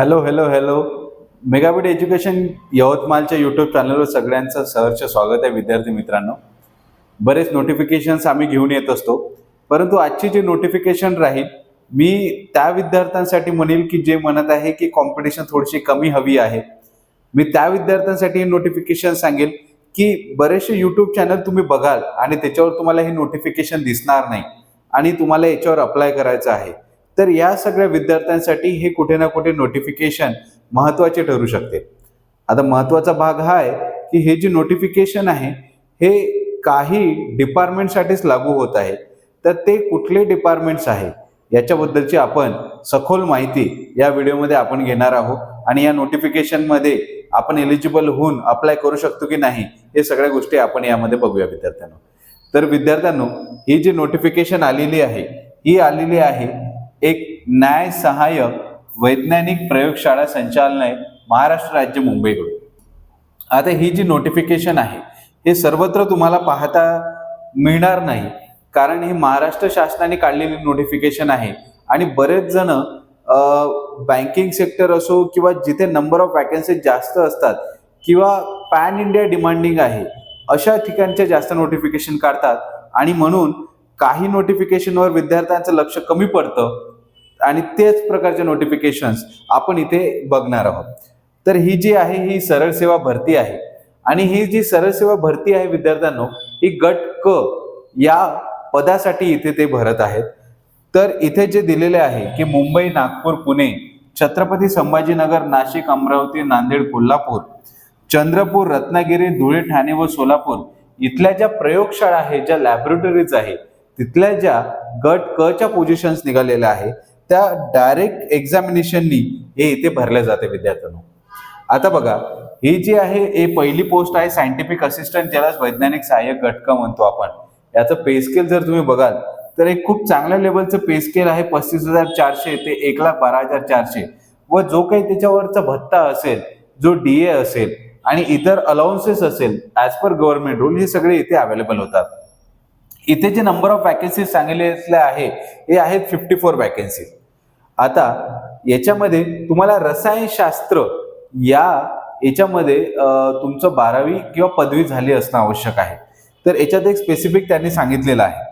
Hello hello hello megabit education यवतमाळच्या YouTube चॅनलवर सगळ्यांचं सहर्ष स्वागत आहे विद्यार्थी मित्रांनो. बरेच नोटिफिकेशन्स आम्ही घेऊन येत असतो. परंतु आजची जी नोटिफिकेशन राहील मी त्या विद्यार्थ्यांसाठी म्हणेल की जे म्हणत आहे की कॉम्पिटिशन थोडीशी कमी हवी आहे. मी त्या विद्यार्थ्यांसाठी हे नोटिफिकेशन सांगेल की बरेचसे यूट्यूब चॅनल तुम्ही बघाल आणि त्याच्यावर तुम्हाला हे नोटिफिकेशन दिसणार नाही आणि तुम्हाला याच्यावर अप्लाय करायचं आहे. तर या सगळ्या विद्यार्थ्यांसाठी हे कुठे ना कुठे नोटिफिकेशन महत्त्वाचे ठरू शकते. आता महत्त्वाचा भाग हा आहे की हे जे नोटिफिकेशन आहे हे काही डिपार्टमेंटसाठीच लागू होत आहे. तर ते कुठले डिपार्टमेंट्स आहे याच्याबद्दलची आपण सखोल माहिती या व्हिडिओमध्ये आपण घेणार आहोत. आणि या नोटिफिकेशनमध्ये आपण एलिजिबल होऊन अप्लाय करू शकतो की नाही हे सगळ्या गोष्टी आपण यामध्ये बघूया विद्यार्थ्यांनो. तर विद्यार्थ्यांनो ही जी नोटिफिकेशन आलेली आहे ही आलेली आहे एक न्याय सहाय्यक वैज्ञानिक प्रयोगशाळा संचालनालय महाराष्ट्र राज्य मुंबईकडून. आता ही जी नोटिफिकेशन आहे हे सर्वत्र तुम्हाला पाहता मिळणार नाही. कारण ही महाराष्ट्र शासनाने काढलेली नोटिफिकेशन आहे आणि बरेच जण बँकिंग सेक्टर असो किंवा जिथे नंबर ऑफ वॅकन्सी जास्त असतात किंवा पॅन इंडिया डिमांडिंग आहे अशा ठिकाणचे जास्त नोटिफिकेशन काढतात. आणि म्हणून काही नोटिफिकेशनवर विद्यार्थ्यांचं लक्ष कमी पडतं आणि तेच प्रकारचे नोटिफिकेशन्स आपण इथे बघणार आहोत. तर ही जी आहे ही सरळ सेवा भरती आहे. आणि ही जी सरळ सेवा भरती आहे विद्यार्थ्यांनो ही गट क या पदासाठी इथे ते भरत आहेत. तर इथे जे दिलेले आहे की मुंबई नागपूर पुणे छत्रपती संभाजीनगर नाशिक अमरावती नांदेड कोल्हापूर चंद्रपूर रत्नागिरी धुळे ठाणे व सोलापूर इथल्या ज्या प्रयोगशाळा आहेत ज्या लॅबोरेटरीज आहेत तिथल्या ज्या गट क च्या पोझिशन्स निघालेल्या आहेत त्या डायरेक्ट एक्झामिनेशननी हे इथे भरल्या जाते विद्यार्थ्यांना. आता बघा ही जी आहे हे पहिली पोस्ट आहे सायंटिफिक असिस्टंट ज्याला वैज्ञानिक सहाय्यक घटक म्हणतो आपण. याचं पे स्केल जर तुम्ही बघाल तर एक खूप चांगल्या लेवलचं पे स्केल आहे पस्तीस हजार चारशे ते एक लाख बारा हजार चारशे. व जो काही त्याच्यावरचा भत्ता असेल जो डी ए असेल आणि इतर अलाउन्सेस असेल ॲज पर गव्हर्नमेंट रूल हे सगळे इथे अवेलेबल होतात. इथे जे नंबर ऑफ वॅकन्सी सांगितले आहे हे आहेत फिफ्टी फोर वॅकन्सी आता याच्यामध्ये तुम्हाला रसायनशास्त्र या याच्यामध्ये तुमचं बारावी किंवा पदवी झाली असणं आवश्यक आहे. तर याच्यात एक स्पेसिफिक त्यांनी सांगितलेलं आहे.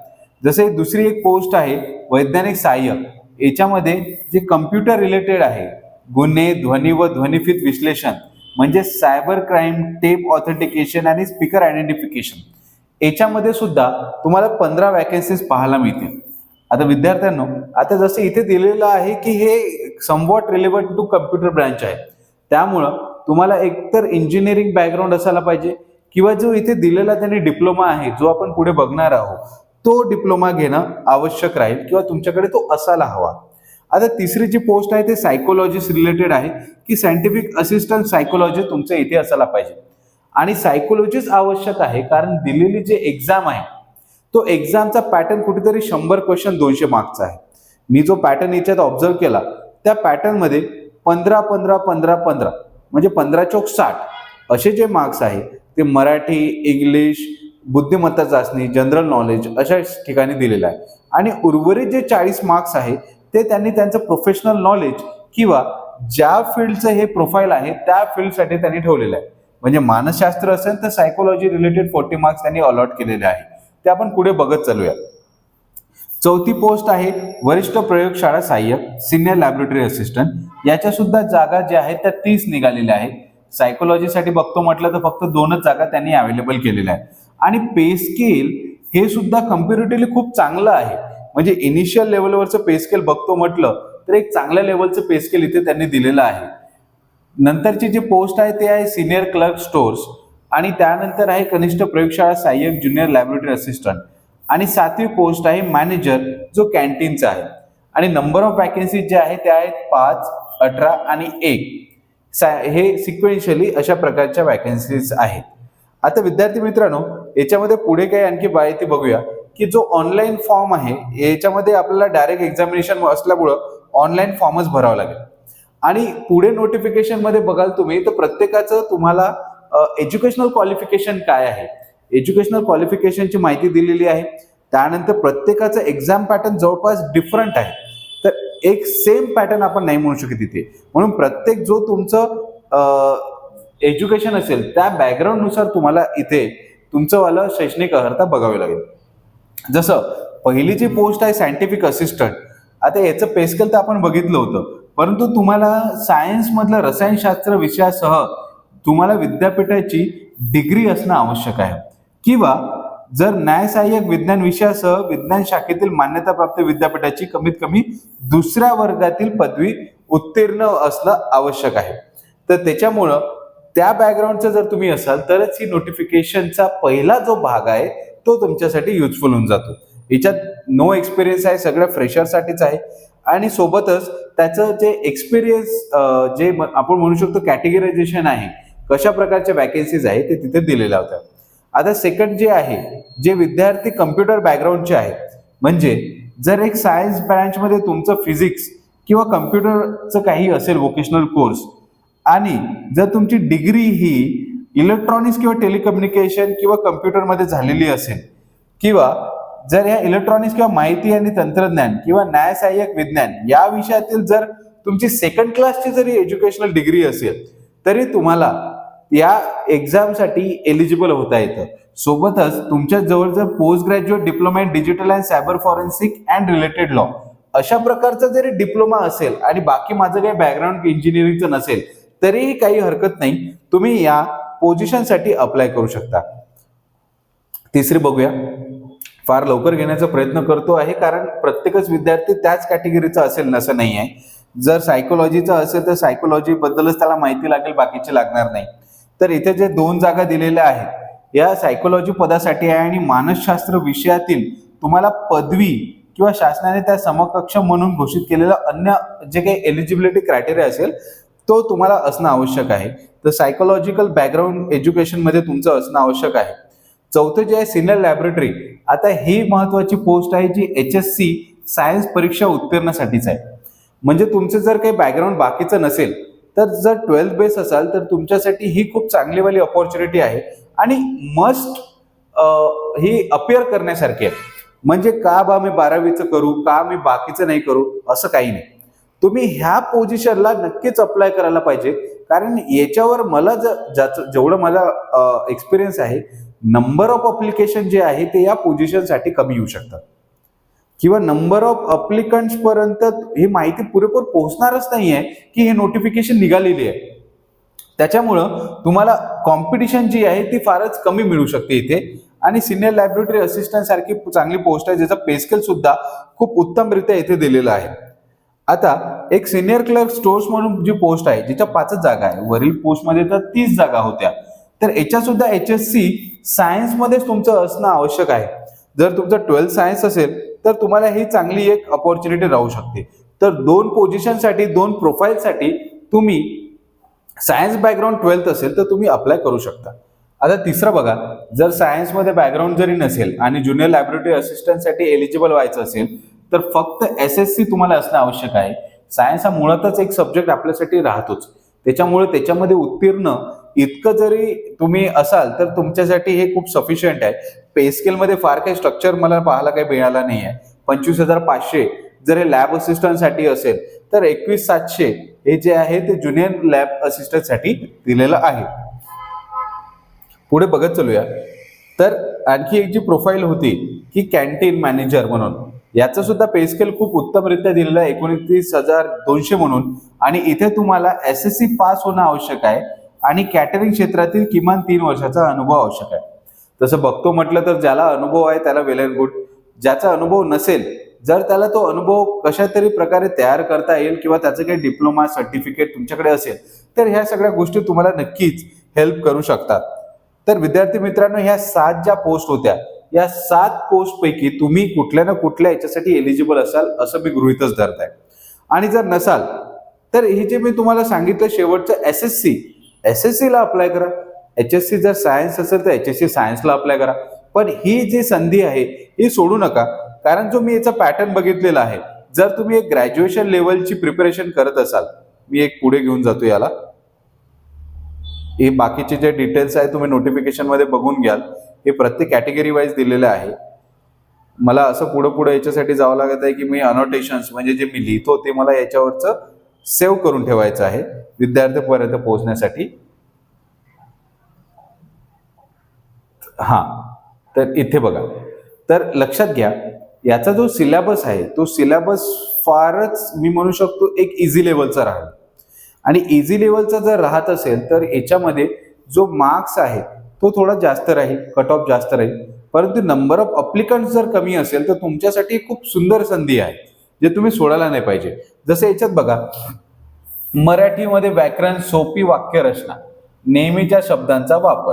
जसे दुसरी एक पोस्ट आहे वैज्ञानिक सहाय्य. याच्यामध्ये जे कम्प्युटर रिलेटेड आहे गुन्हे ध्वनी व ध्वनिफित विश्लेषण म्हणजे सायबर क्राईम टेप ऑथेंटिकेशन आणि स्पीकर आयडेंटिफिकेशन याच्यामध्ये सुद्धा तुम्हाला पंधरा वॅकन्सीज पाहायला मिळतील. आता विद्यार्थ्यांनो आता जसं इथे दिलेलं आहे की हे somewhat relevant to computer branch आहे. त्यामुळं तुम्हाला एकतर इंजिनिअरिंग बॅकग्राऊंड असायला पाहिजे किंवा जो इथे दिलेला त्यांनी डिप्लोमा आहे जो आपण पुढे बघणार आहोत तो डिप्लोमा घेणं आवश्यक राहील किंवा तुमच्याकडे तो असायला हवा. आता तिसरी जी पोस्ट आहे ते सायकोलॉजिस्ट रिलेटेड आहे की सायंटिफिक असिस्टंट सायकोलॉजी तुमचं इथे असायला पाहिजे. आणि सायकोलॉजीच आवश्यक आहे कारण दिलेली जे एक्झाम आहे तो एक्झामचा पॅटर्न कुठेतरी शंभर क्वेश्चन दोनशे मार्क्सचा आहे. मी जो पॅटर्न याच्यात ऑब्झर्व केला त्या पॅटर्नमध्ये पंधरा पंधरा पंधरा पंधरा म्हणजे पंधरा चौक साठ असे जे मार्क्स आहे ते मराठी इंग्लिश बुद्धिमत्ता चाचणी जनरल नॉलेज अशा ठिकाणी दिलेलं आहे. आणि उर्वरित जे चाळीस मार्क्स आहे ते त्यांनी त्यांचं प्रोफेशनल नॉलेज किंवा ज्या फील्डचं हे प्रोफाईल आहे त्या फील्डसाठी त्यांनी ठेवलेलं आहे. म्हणजे मानसशास्त्र असेल तर सायकोलॉजी रिलेटेड फोर्टी मार्क्स त्यांनी अलॉट केलेले आहे. ते आपण पुढे बघत चालूया. चौथी पोस्ट आहे वरिष्ठ प्रयोगशाळा सहाय्यक सिनियर लॅबोरेटरी असिस्टंट याच्या सुद्धा जागा ज्या आहेत त्या तीस निघालेल्या आहेत. सायकोलॉजीसाठी बघतो म्हटलं तर फक्त दोनच जागा त्यांनी अवेलेबल केलेल्या आहेत. आणि पे स्केल हे सुद्धा कम्पेरेटिव्हली खूप चांगलं आहे. म्हणजे इनिशियल लेवलवरचं पे स्केल बघतो म्हटलं तर एक चांगल्या लेवलचं पे स्केल इथे त्यांनी दिलेलं आहे. नंतरची जी पोस्ट आहे ते आहे सिनियर क्लर्क स्टोर्स आणि त्यानंतर आहे कनिष्ठ प्रयोगशाळा सहाय्यक ज्युनियर लॅबोरेटरी असिस्टंट. आणि सातवी पोस्ट आहे मॅनेजर जो कॅन्टीनचा आहे. आणि नंबर ऑफ वॅकन्सीज जे आहे त्या आहेत पाच अठरा आणि एक. सा हे सिक्वेन्शियली अशा प्रकारच्या वॅकन्सीज आहेत. आता विद्यार्थी मित्रांनो याच्यामध्ये पुढे काही आणखी माहिती बघूया की जो ऑनलाईन फॉर्म आहे याच्यामध्ये आपल्याला डायरेक्ट एक्झामिनेशन असल्यामुळं ऑनलाईन फॉर्मच भरावा लागेल. आणि पुढे नोटिफिकेशनमध्ये बघाल तुम्ही तर प्रत्येकाचं तुम्हाला एज्युकेशनल क्वालिफिकेशन काय आहे? एज्युकेशनल क्वालिफिकेशनची माहिती दिलेली आहे. त्यानंतर प्रत्येकाचं एक्झाम पॅटर्न जवळपास डिफरंट आहे. तर एक सेम पॅटर्न आपण नाही म्हणू शकत तिथे म्हणून प्रत्येक जो तुमचं एज्युकेशन असेल त्या बॅकग्राऊंडनुसार तुम्हाला इथे तुमचंवालं शैक्षणिक अर्हता बघावी लागेल. जसं पहिली जी पोस्ट आहे सायंटिफिक असिस्टंट आता याचं पेस्कल तर आपण बघितलं होतं. परंतु तुम्हाला सायन्समधलं रसायनशास्त्र विषयासह तुम्हाला विद्यापीठाची डिग्री असणं आवश्यक आहे. किंवा जर न्यायसहाय्यक विज्ञान विषयासह विज्ञान शाखेतील मान्यताप्राप्त विद्यापीठाची कमीत कमी दुसऱ्या वर्गातील पदवी उत्तीर्ण असणं आवश्यक आहे. तर त्याच्यामुळं त्या बॅकग्राऊंडचं जर तुम्ही असाल तरच ही नोटिफिकेशनचा पहिला जो भाग आहे तो तुमच्यासाठी युजफुल होऊन जातो. याच्यात नो एक्सपिरियन्स आहे सगळ्या फ्रेशरसाठीच आहे. आणि सोबतच त्याचं जे एक्सपिरियन्स जे आपण म्हणू शकतो कॅटेगरायझेशन आहे कशा प्रकारच्या वॅकेन्सीज आहे ते तिथे दिलेल्या होत्या. आता सेकंड जे आहे जे विद्यार्थी कम्प्युटर बॅकग्राऊंडचे आहेत म्हणजे जर एक सायन्स ब्रँचमध्ये तुमचं फिजिक्स किंवा कम्प्युटरचं काही असेल वोकेशनल कोर्स आणि जर तुमची डिग्री ही इलेक्ट्रॉनिक्स किंवा टेलिकम्युनिकेशन किंवा कम्प्युटरमध्ये झालेली असेल किंवा जर या इलेक्ट्रॉनिक्स किंवा माहिती आणि तंत्रज्ञान किंवा न्यायसहाय्यक विज्ञान या विषयातील जर तुमची सेकंड क्लासची जरी एज्युकेशनल डिग्री असेल तरी तुम्हाला या एक्झामसाठी एलिजिबल होता येतं. सोबतच तुमच्या जवळ जर post graduate diploma in digital and cyber forensic and related law अशा प्रकारचा जरी डिप्लोमा असेल आणि बाकी माझं काही बॅकग्राऊंड इंजिनिअरिंगचं नसेल तरीही काही हरकत नाही. तुम्ही या पोझिशनसाठी अप्लाय करू शकता. तिसरी बघूया. फार लवकर घेण्याचा प्रयत्न करतो आहे कारण प्रत्येकच विद्यार्थी त्याच कॅटेगरीचा असेल असं नाही आहे जर सायकोलॉजीचा असेल तर सायकोलॉजीबद्दलच त्याला माहिती लागेल बाकीची लागणार नाही. तर इथे जे दोन जागा दिलेल्या आहेत या सायकोलॉजी पदासाठी आहे आणि मानसशास्त्र विषयातील तुम्हाला पदवी किंवा शासनाने त्या समकक्ष म्हणून घोषित केलेलं अन्य जे काही एलिजिबिलिटी क्रायटेरिया असेल तो तुम्हाला असणं आवश्यक आहे. तर सायकोलॉजिकल बॅकग्राऊंड एज्युकेशनमध्ये तुमचं असणं आवश्यक आहे. चौथं जे आहे सिनियर लॅबोरेटरी आता ही महत्वाची पोस्ट आहे जी एच एस सी सायन्स परीक्षा उत्तीर्णासाठीच आहे. म्हणजे तुमचं जर काही बॅकग्राऊंड बाकीचं नसेल तर जर ट्वेल्थ बेस असाल तर तुमच्यासाठी ही खूप चांगलीवाली ऑपॉर्च्युनिटी आहे आणि मस्ट ही अपिअर करण्यासारखी आहे. म्हणजे का बा मी बारावीचं करू का मी बाकीचं नाही करू असं काही नाही. तुम्ही ह्या पोझिशनला नक्कीच अप्लाय करायला पाहिजे. कारण याच्यावर मला ज ज्याचं जेवढं मला एक्सपिरियन्स आहे नंबर ऑफ अप्लिकेशन जे आहे ते या पोझिशनसाठी कमी येऊ शकतात. किंवा नंबर ऑफ अप्लिकंट्स पर्यंत ही माहिती पुरेपूर पोहोचणारच नाही आहे की हे नोटिफिकेशन निघालेली आहे. त्याच्यामुळं तुम्हाला कॉम्पिटिशन जी आहे ती फारच कमी मिळू शकते इथे. आणि सिनियर लॅबोरेटरी असिस्टंट सारखी चांगली पोस्ट आहे ज्याचा पेस्केल सुद्धा खूप उत्तमरित्या इथे दिलेला आहे. आता एक सिनियर क्लर्क स्टोर्स म्हणून जी पोस्ट आहे जिच्या पाचच जागा आहे वरील पोस्टमध्ये तर तीस जागा होत्या. तर याच्यात सुद्धा एच एस सी सायन्समध्येच तुमचं असणं आवश्यक आहे. जर तुमचं ट्वेल्थ सायन्स असेल तर तुम्हाला ही चांगली एक अपॉर्च्युनिटी राहू शकते. तर दोन पोझिशनसाठी दोन प्रोफाईलसाठी तुम्ही सायन्स बॅकग्राऊंड ट्वेल्थ असेल तर तुम्ही अप्लाय करू शकता. आता तिसरं बघा जर सायन्समध्ये बॅकग्राऊंड जरी नसेल आणि ज्युनियर लॅबोरेटरी असिस्टंटसाठी एलिजिबल व्हायचं असेल तर फक्त एस एस सी तुम्हाला असणं आवश्यक आहे. सायन्स हा मुळातच एक सब्जेक्ट आपल्यासाठी राहतोच. त्याच्यामुळे त्याच्यामध्ये उत्तीर्ण इतकं जरी तुम्ही असाल तर तुमच्यासाठी हे खूप सफिशियंट आहे. पे स्केलमध्ये फार काही स्ट्रक्चर मला पाहायला काही मिळाला नाही आहे पंचवीस हजार पाचशे जर हे लॅब असिस्टंटसाठी असेल तर एकवीस सातशे हे जे आहे ते ज्युनियर लॅब असिस्टंटसाठी दिलेलं आहे. पुढे बघत चालूया. तर आणखी एक जी प्रोफाईल होती की कॅन्टीन मॅनेजर म्हणून. याचं सुद्धा पे स्केल खूप उत्तमरित्या दिलेलं आहे. एकोणतीस हजार दोनशे म्हणून. आणि इथे तुम्हाला एस एस सी पास होणं आवश्यक आहे. आणि कॅटरिंग क्षेत्रातील किमान तीन वर्षाचा अनुभव आवश्यक आहे. तसं बघतो म्हटलं तर ज्याला अनुभव आहे त्याला वेल अँड गुड ज्याचा अनुभव नसेल जर त्याला तो अनुभव कशा तरी प्रकारे तयार करता येईल किंवा त्याचं काही डिप्लोमा सर्टिफिकेट तुमच्याकडे असेल तर ह्या सगळ्या गोष्टी तुम्हाला नक्कीच हेल्प करू शकतात. तर विद्यार्थी मित्रांनो ह्या सात ज्या पोस्ट होत्या या सात पोस्टपैकी तुम्ही कुठल्या ना कुठल्या याच्यासाठी एलिजिबल असाल असं मी गृहितच धरत आहे आणि जर नसाल तर हे जे मी तुम्हाला सांगितलं शेवटचं S S C S S सीला अप्लाय करा. एच एस सी जर सायन्स असेल तर एच एस सी सायन्सला अप्लाय करा. पण ही जी संधी आहे ही सोडू नका. कारण जो मी याचा पॅटर्न बघितलेला आहे जर तुम्ही एक ग्रॅज्युएशन लेवलची प्रिपरेशन करत असाल मी एक पुढे घेऊन जातो याला. हे बाकीचे जे डिटेल्स आहे तुम्ही नोटिफिकेशनमध्ये बघून घ्याल. हे प्रत्येक कॅटेगरी वाईज दिलेले आहे. मला असं पुढं पुढं याच्यासाठी जावं लागत आहे की मी अनोटेशन्स म्हणजे जे मी लिहितो ते मला याच्यावरचं सेव्ह करून ठेवायचं आहे विद्यार्थ्यापर्यंत पोहोचण्यासाठी. हा तर इथे बघा. तर लक्षात घ्या याचा जो सिलेबस आहे तो सिलेबस फारच मी म्हणू शकतो एक इझी लेवलचा राहील. आणि इझी लेवलचा जर राहत असेल तर याच्यामध्ये जो मार्क्स आहे तो थोडा जास्त राहील कट ऑफ जास्त राहील. परंतु नंबर ऑफ अप्लिकंट जर कमी असेल तर तुमच्यासाठी खूप सुंदर संधी आहे. जे तुम्ही सोडायला नाही पाहिजे. जसं याच्यात बघा मराठीमध्ये व्याकरण सोपी वाक्यरचना नेहमीच्या शब्दांचा वापर.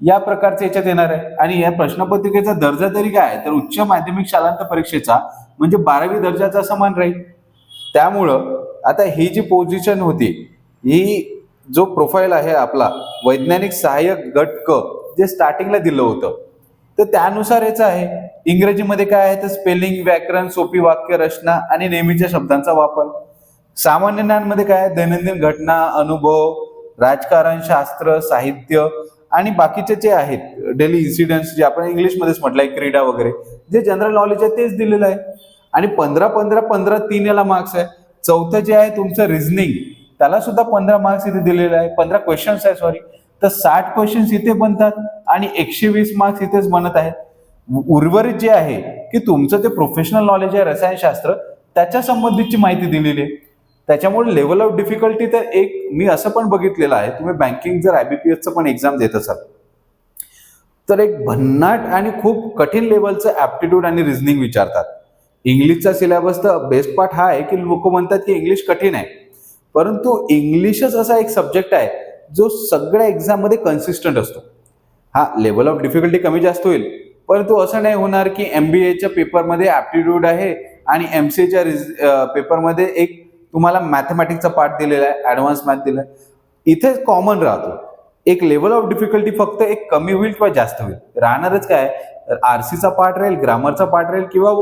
या प्रकारचे याच्यात येणार आहे. आणि या प्रश्नपत्रिकेचा दर्जा तरी काय आहे? तर उच्च माध्यमिक शालांत परीक्षेचा म्हणजे बारावी दर्जाचा समान राहील. त्यामुळं आता ही जी पोझिशन होती ही जो प्रोफाईल आहे आपला वैज्ञानिक सहाय्यक गट क जे स्टार्टिंगला दिलं होतं तर त्यानुसार याचं आहे. इंग्रजीमध्ये काय आहे? तर स्पेलिंग व्याकरण सोपी वाक्य रचना आणि नेहमीच्या शब्दांचा वापर. सामान्य ज्ञानमध्ये काय आहे? दैनंदिन घटना अनुभव राजकारण शास्त्र साहित्य आणि बाकीचे जे आहेत डेली इन्सिडेंट्स जे आपण इंग्लिशमध्येच म्हटलंय क्रीडा वगैरे जे जनरल नॉलेज आहे तेच दिलेलं आहे. आणि पंधरा पंधरा पंधरा तीन याला मार्क्स आहे. चौथं जे आहे तुमचं रिझनिंग त्याला सुद्धा पंधरा मार्क्स इथे दिलेलं आहे. पंधरा क्वेश्चन्स आहे सॉरी तर साठ क्वेश्चन्स इथे बनतात आणि एकशे वीस मार्क्स इथेच बनत आहेत. उर्वरित जे आहे की तुमचं जे प्रोफेशनल नॉलेज आहे रसायनशास्त्र त्याच्या संबंधितची माहिती दिलेली आहे. त्याच्यामुळे लेवल ऑफ डिफिकल्टी तर एक मी असं पण बघितलेलं आहे. तुम्ही बँकिंग जर आयबीपीएसचं पण एक्झाम देत असाल तर एक भन्नाट आणि खूप कठीण लेवलचं ऍप्टिट्यूड आणि रिझनिंग विचारतात. इंग्लिशचा सिलेबस तर बेस्ट पार्ट हा आहे की लोक म्हणतात की इंग्लिश कठीण आहे. परंतु इंग्लिशच असा एक सब्जेक्ट आहे जो सगळ्या एक्झाममध्ये कन्सिस्टंट असतो. हा लेवल ऑफ डिफिकल्टी कमी जास्त होईल परंतु असं नाही होणार की एम बी एच्या पेपरमध्ये ॲप्टिट्यूड आहे आणि एम सी एच्या रिज पेपरमध्ये एक तुम्हाला मॅथमॅटिक्सचा पार्ट दिलेला आहे ॲडव्हान्स मॅथ दिला आहे. इथे कॉमन राहतो. एक लेवल ऑफ डिफिकल्टी फक्त एक कमी होईल किंवा जास्त होईल. राहणारच काय? आर सीचा पार्ट राहील ग्रामरचा पार्ट राहील किंवा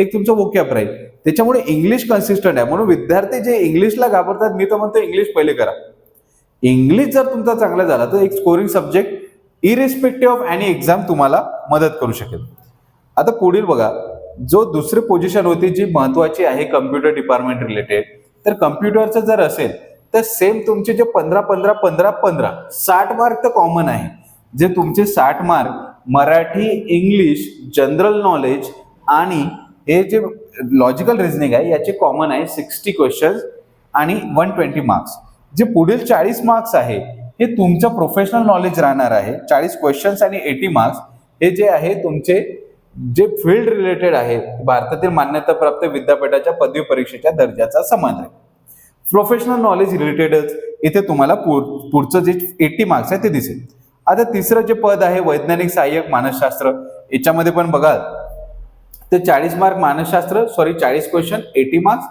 एक तुमचं वोकॅप राहील. त्याच्यामुळे इंग्लिश कन्सिस्टंट आहे. म्हणून विद्यार्थी जे इंग्लिशला घाबरतात मी तर म्हणतो इंग्लिश पहिले करा. इंग्लिश जर तुमचा चांगला झाला तर एक scoring subject irrespective of any exam तुम्हाला मदत करू शकेल. आता पुढील बघा जो दुसरी पोझिशन होती जी महत्वाची आहे कम्प्युटर डिपार्टमेंट रिलेटेड तर कम्प्युटरचं जर असेल तर सेम तुमचे जे पंधरा पंधरा पंधरा पंधरा साठ मार्क तर कॉमन आहे. जे तुमचे साठ mark Marathi English general knowledge आणि हे जे लॉजिकल रिझनिंग आहे याचे कॉमन आहे सिक्स्टी क्वेश्चन्स आणि वन ट्वेंटी मार्क्स जे पुढील चाळीस मार्क्स आहे हे तुमचं प्रोफेशनल नॉलेज राहणार आहे. चाळीस क्वेश्चन्स आणि एटी मार्क्स हे जे आहे तुमचे जे फील्ड रिलेटेड आहे भारतातील मान्यताप्राप्त विद्यापीठाच्या पदवी परीक्षेच्या दर्जाचा समान आहे. प्रोफेशनल नॉलेज रिलेटेडच इथे तुम्हाला पुढ- पुढचं जे एटी मार्क्स आहे ते दिसेल. आता तिसरं जे पद आहे वैज्ञानिक सहाय्यक मानसशास्त्र याच्यामध्ये पण बघाल. तर चाळीस मार्क मानसशास्त्र सॉरी चाळीस क्वेश्चन एटी मार्क्स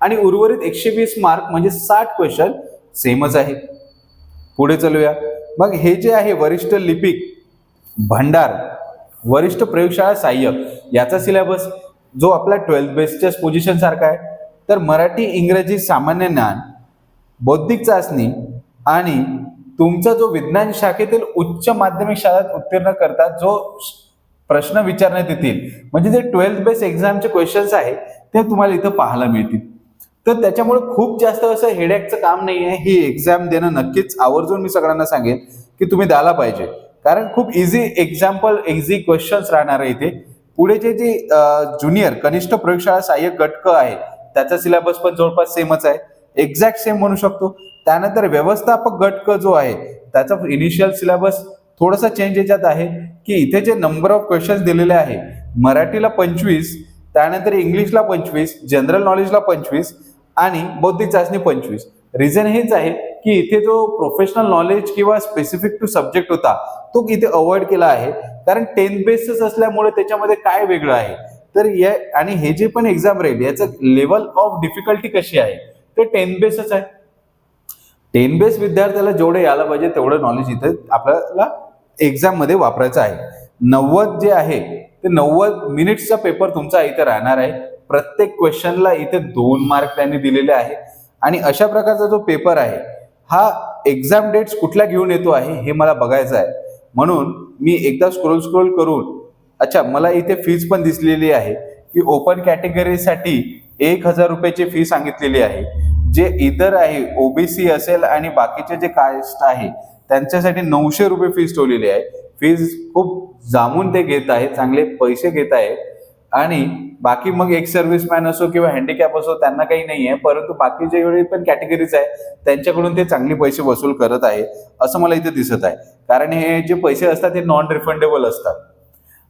आणि उर्वरित एकशे वीस मार्क म्हणजे साठ क्वेश्चन सेमच आहे. पुढे चलूया. मग हे जे आहे वरिष्ठ लिपिक भंडार वरिष्ठ प्रयोगशाळा सहाय्यक याचा सिलेबस जो आपला ट्वेल्थ बेस्टच्या पोझिशन सारखा आहे. तर मराठी इंग्रजी सामान्य ज्ञान बौद्धिक चाचणी आणि तुमचा जो विज्ञान शाखेतील उच्च माध्यमिक शाळेत उत्तीर्ण करता जो श- प्रश्न विचारण्यात येतील म्हणजे जे ट्वेल्थ बेस एक्झामचे क्वेश्चन्स आहे ते तुम्हाला इथं पाहायला मिळतील. तर त्याच्यामुळे खूप जास्त असं हेडॅकचं काम नाही आहे ही एक्झाम देणं नक्कीच आवर्जून मी सगळ्यांना सांगेन की तुम्ही द्यायला पाहिजे. कारण खूप इझी एक्झाम्पल इझी क्वेश्चन्स राहणार आहे इथे. पुढे जे जे ज्युनियर कनिष्ठ प्रयोगशाळा सहाय्यक गटक आहे त्याचा सिलेबस पण जवळपास सेमच आहे. एक्झॅक्ट सेम म्हणू शकतो. त्यानंतर व्यवस्थापक गटक जो आहे त्याचा इनिशियल सिलेबस थोडासा चेंज याच्यात आहे की इथे जे नंबर ऑफ क्वेश्चन्स दिलेले आहे मराठीला पंचवीस त्यानंतर इंग्लिशला पंचवीस जनरल नॉलेजला पंचवीस आणि बौद्धिक चाचणी पंचवीस. रिझन हेच आहे की इथे जो प्रोफेशनल नॉलेज किंवा स्पेसिफिक टू सब्जेक्ट होता तो इथे अवॉइड केला आहे. कारण टेन बेसच असल्यामुळे त्याच्यामध्ये काय वेगळं आहे? तर या आणि हे जे पण एक्झाम राहील याचं लेवल ऑफ डिफिकल्टी कशी आहे? ते टेन बेसच आहे. टेन बेस विद्यार्थ्याला जेवढं यायला पाहिजे तेवढं नॉलेज इथे आपल्याला एक्झाममध्ये वापरायचं आहे. नव्वद जे आहे ते नव्वद मिनिट्सचा पेपर तुमचा इथे राहणार आहे. प्रत्येक क्वेश्चनला इथे दोन मार्क त्यांनी दिलेले आहे. आणि अशा प्रकारचा जो पेपर आहे हा एक्झाम डेट्स कुठल्या घेऊन येतो आहे हे मला बघायचं आहे. म्हणून मी एकदा स्क्रोल स्क्रोल करून अच्छा मला इथे फीज पण दिसलेली आहे की ओपन कॅटेगरीसाठी एक हजार रुपयाची फी सांगितलेली आहे. जे इतर आहे ओबीसी असेल आणि बाकीचे जे कास्ट आहे त्यांच्यासाठी नऊशे रुपये फीज ठेवलेली आहे. फीज खूप जामून ते घेत आहेत चांगले पैसे घेत आहेत. आणि बाकी मग एक सर्व्हिसमॅन असो किंवा हँडिकॅप असो त्यांना काही नाही आहे परंतु बाकी जे वेळी पण कॅटेगरीज आहे त्यांच्याकडून ते चांगले पैसे वसूल करत आहे असं मला इथे दिसत आहे. कारण हे जे पैसे असतात ते नॉन रिफंडेबल असतात.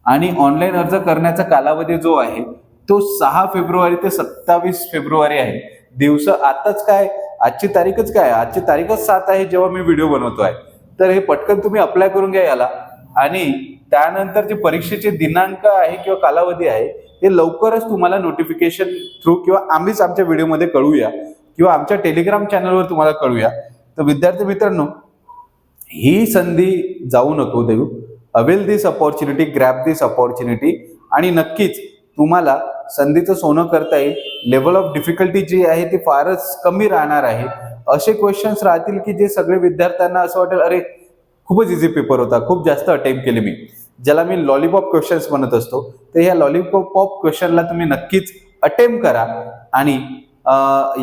आणि ऑनलाईन अर्ज करण्याचा कालावधी जो आहे तो सहा फेब्रुवारी ते सत्तावीस फेब्रुवारी आहे. दिवस आताच काय आजची तारीखच काय? आजची तारीखच सात आहे जेव्हा मी व्हिडिओ बनवतो आहे तर हे पटकन तुम्ही अप्लाय करून घ्या याला. आणि त्यानंतर जे परीक्षेचे दिनांक आहे किंवा कालावधी आहे ते लवकरच तुम्हाला नोटिफिकेशन थ्रू किंवा आम्हीच आमच्या व्हिडिओमध्ये कळूया किंवा आमच्या टेलिग्राम चॅनलवर तुम्हाला कळूया. तर विद्यार्थी मित्रांनो ही संधी जाऊ नको देऊ. Avail this opportunity grab this opportunity आणि नक्कीच तुम्हाला संधीचं सोनं करता येईल. लेवल ऑफ डिफिकल्टी जी आहे ती फारच कमी राहणार आहे. असे क्वेश्चन्स राहतील की जे सगळे विद्यार्थ्यांना असं वाटेल अरे खूपच इझी पेपर होता. खूप जास्त अटेम्प्ट केले मी. ज्याला मी लॉलीपॉप क्वेश्चन्स म्हणत असतो तर ह्या लॉलीपॉप क्वेश्चनला तुम्ही नक्कीच अटेम्प्ट करा. आणि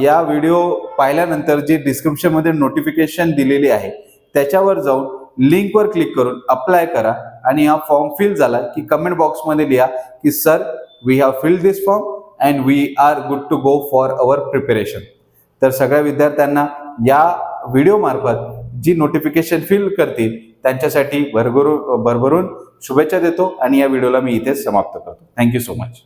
या व्हिडिओ पाहिल्यानंतर जी डिस्क्रिप्शनमध्ये नोटिफिकेशन दिलेली आहे त्याच्यावर जाऊन लिंकवर क्लिक करून अप्लाय करा. आणि हा फॉर्म फिल झाला की कमेंट बॉक्समध्ये लिहा की sir we have filled this form and we are good to go for our preparation तर सगळ्या विद्यार्थ्यांना या व्हिडिओमार्फत जी नोटिफिकेशन फिल करतील त्यांच्यासाठी भरभरून भरभरून शुभेच्छा देतो आणि या व्हिडिओला मी इथेच समाप्त करतो. Thank you so much